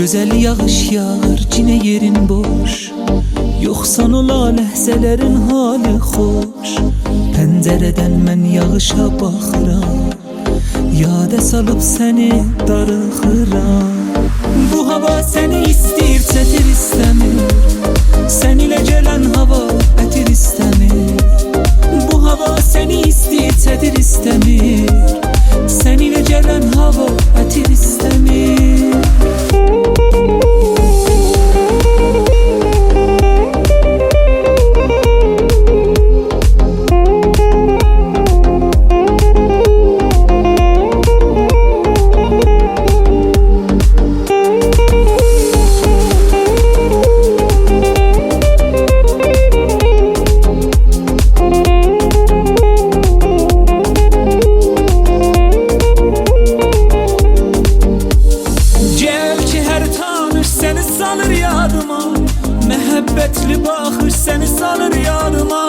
Gözəl yağış yağır, cinə yerin boş. Yoxsan ola ləhzələrin halı xoş Pəncərədən mən yağışa baxıram Yadə salıb səni darıxıram Bu hava səni istəyir, çətir istəmir Sən ilə gələn Məhəbbətli baxış seni salır yadıma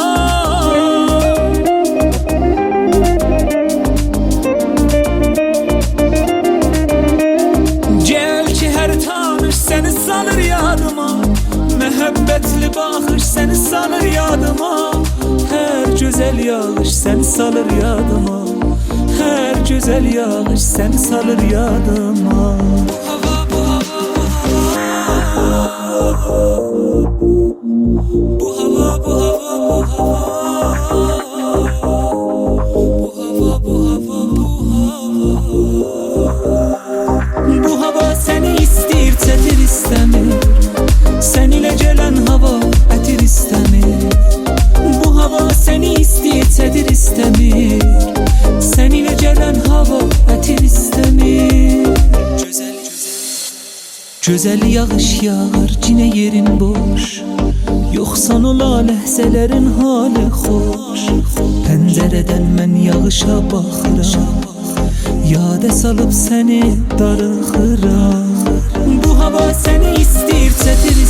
Gel ki her tanış seni salır yadıma Məhəbbətli baxış seni salır yadıma Hər gözəl yağış seni salır yadıma Hər gözəl yağış seni salır yadıma Bu hava bu hava bu hava. Bu hava bu hava bu hava. Bu hava seni istəyir çətir istəmir Sən ilə gələn hava ətir istəmir Bu hava səni istəyir çətir istəmir Sən ilə gələn hava ətir istəmir Gözəl Gözəl yağış yağır, cinə yerin boş Yoxsan ola ləhzələrin halı xoş Pəncərədən mən yağışa baxıram Yadə salıb səni darıxıram Bu hava səni istəyir, çətir